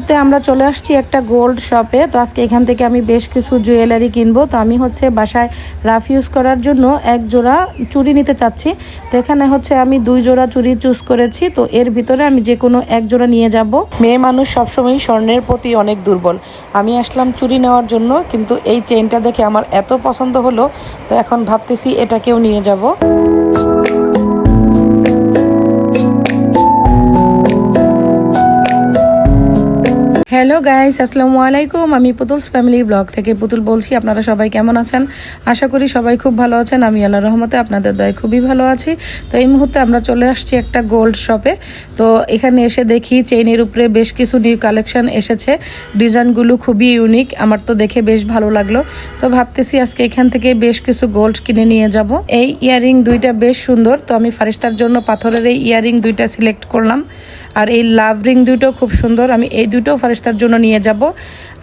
মুহূর্তে আমরা চলে আসছি একটা গোল্ড শপে তো আজকে এখান থেকে আমি বেশ কিছু জুয়েলারি কিনবো। তো আমি হচ্ছে বাসায় রাফ ইউজ করার জন্য এক জোড়া চুড়ি নিতে চাচ্ছি। তো এখানে হচ্ছে আমি দুই জোড়া চুড়ি চুজ করেছি। তো এর ভিতরে আমি যে কোনো এক জোড়া নিয়ে যাব। মেয়ে মানুষ সবসময় স্বর্ণের প্রতি অনেক দুর্বল। আমি আসলাম চুরি নেওয়ার জন্য, কিন্তু এই চেইনটা দেখে আমার এত পছন্দ হলো। তো এখন ভাবতেছি এটাকেও নিয়ে যাব। হ্যালো গাইস আসসালামু আলাইকুম আমি পুতুলস ফ্যামিলি ব্লগ থেকে পুতুল বলছি। আপনারা সবাই কেমন আছেন? আশা করি সবাই খুব ভালো আছেন। আমি আল্লাহ রহমতে আপনাদের দয় খুবই ভালো আছি। তো এই মুহূর্তে আমরা চলে আসছি একটা গোল্ড শপে তো এখানে এসে দেখি চেইনের উপরে বেশ কিছু নিউ কালেকশন এসেছে। ডিজাইনগুলো খুবই ইউনিক আমার তো দেখে বেশ ভালো লাগল। তো ভাবতেছি আজকে এখান থেকে বেশ কিছু গোল্ড কিনে নিয়ে যাব। এই ইয়ারিং দুইটা বেশ সুন্দর। তো আমি ফারিস্তার জন্য পাথরের এই ইয়ারিং দুইটা সিলেক্ট করলাম। আর এই লাভ রিং দুটো খুব সুন্দর। আমি এই দুটো ফারিস্তার জন্য নিয়ে যাব।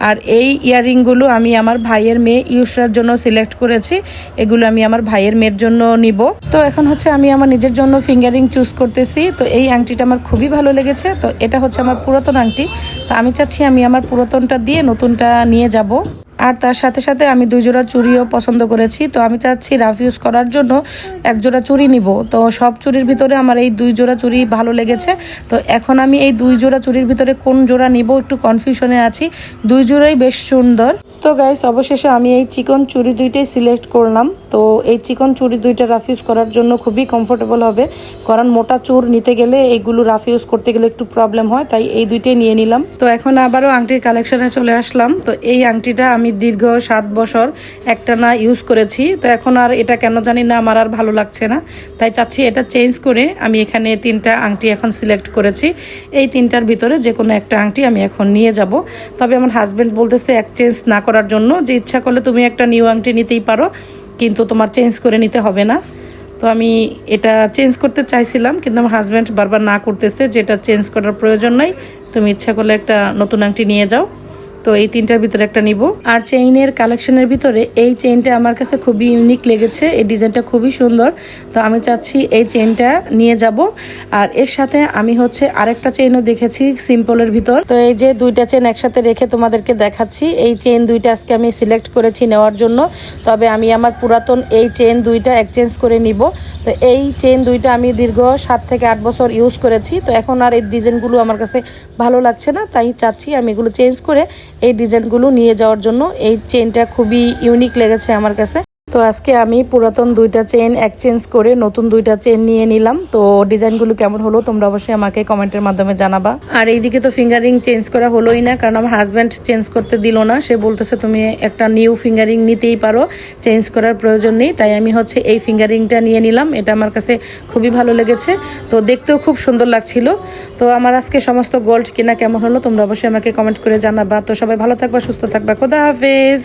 আর এই ইয়াররিংগুলো আমি আমার ভাইয়ের মেয়ে ইউসরার জন্য সিলেক্ট করেছি। এগুলো আমি আমার ভাইয়ের মেয়ের জন্য নিব। তো এখন হচ্ছে আমি আমার নিজের জন্য ফিঙ্গারিং চুজ করতেছি। তো এই আংটিটা আমার খুবই ভালো লেগেছে। তো এটা হচ্ছে আমার পুরাতন আংটি। তো আমি চাচ্ছি আমি আমার পুরাতনটা দিয়ে নতুনটা নিয়ে যাব। আর তার সাথে সাথে আমি দুই জোড়া চুড়িও পছন্দ করেছি। তো আমি চাচ্ছি রাফ ইউজ করার জন্য এক জোড়া চুড়ি নিব। তো সব চুরির ভিতরে আমার এই দুই জোড়া চুরি ভালো লেগেছে। তো এখন আমি এই দুই জোড়া চুরির ভিতরে কোন জোড়া নিব একটু কনফিউশনে আছি। দুই জোড়াই বেশ সুন্দর। তো গাইস অবশেষে আমি এই চিকন চুরি দুইটাই সিলেক্ট করলাম। তো এই চিকন চুরি দুইটা রাফ ইউজ করার জন্য খুবই কমফোর্টেবল হবে। কারণ মোটা চুর নিতে গেলে এইগুলো রাফ ইউজ করতে গেলে একটু প্রবলেম হয়, তাই এই দুইটাই নিয়ে নিলাম। তো এখন আবারও আংটির কালেকশনে চলে আসলাম। তো এই আংটিটা আমি দীর্ঘ সাত বছর একটা না ইউজ করেছি। তো এখন আর এটা কেন জানি না, আমার আর ভালো লাগছে না। তাই চাচ্ছি এটা চেঞ্জ করে আমি এখানে তিনটা আংটি এখন সিলেক্ট করেছি। এই তিনটার ভিতরে যে কোনো একটা আংটি আমি এখন নিয়ে যাব। তবে আমার হাজব্যান্ড বলতেছে এক্সচেঞ্জ না করার জন্য, যে ইচ্ছা করলে তুমি একটা নিউ আংটি নিতেই পারো, কিন্তু তোমার চেঞ্জ করে নিতে হবে না। তো আমি এটা চেঞ্জ করতে চাইছিলাম, কিন্তু আমার হাজব্যান্ড বারবার না করতেছে, যেটা চেঞ্জ করার প্রয়োজন নাই। তুমি ইচ্ছা করলে একটা নতুন আংটি নিয়ে যাও। তো এই তিনটার ভিতরে একটা নিব। আর চেইনের কালেকশনের ভিতরে এই চেইনটা আমার কাছে খুবই ইউনিক লেগেছে। এই ডিজাইনটা খুবই সুন্দর। তো আমি চাচ্ছি এই চেইনটা নিয়ে যাব। আর এর সাথে আমি হচ্ছে আরেকটা চেইনও দেখেছি সিম্পলের ভিতর। তো এই যে দুইটা চেন একসাথে রেখে তোমাদেরকে দেখাচ্ছি। এই চেইন দুইটা আজকে আমি সিলেক্ট করেছি নেওয়ার জন্য। তবে আমি আমার পুরাতন এই চেইন দুইটা এক্সচেঞ্জ করে নিব। তো এই চেইন দুইটা আমি দীর্ঘ সাত থেকে আট বছর ইউজ করেছি। তো এখন আর এই ডিজাইনগুলো আমার কাছে ভালো লাগছে না। তাই চাচ্ছি আমি এগুলো চেঞ্জ করে এই ডিজাইনগুলো নিয়ে যাওয়ার জন্য এই চেনটা খুবই ইউনিক লেগেছে আমার কাছে। তো আজকে আমি পুরাতন দুইটা চেন এক্সচেঞ্জ করে নতুন দুইটা চেন নিয়ে নিলাম। তো ডিজাইনগুলো কেমন হলো তোমরা অবশ্যই আমাকে কমেন্টের মাধ্যমে জানাবা। আর এইদিকে তো ফিঙ্গারিং চেঞ্জ করা হলোই না, কারণ আমার হাজব্যান্ড চেঞ্জ করতে দিল না। সে বলতেছে, তুমি একটা নিউ ফিঙ্গারিং নিতেই পারো চেঞ্জ করার প্রয়োজন নেই। তাই আমি হচ্ছে এই ফিঙ্গারিংটা নিয়ে নিলাম। এটা আমার কাছে খুবই ভালো লেগেছে। তো দেখতেও খুব সুন্দর লাগছিল। তো আমার আজকে সমস্ত গোল্ড কিনা কেমন হলো তোমরা অবশ্যই আমাকে কমেন্ট করে জানাবা। তো সবাই ভালো থাকবা, সুস্থ থাকবা। খোদা হাফেজ।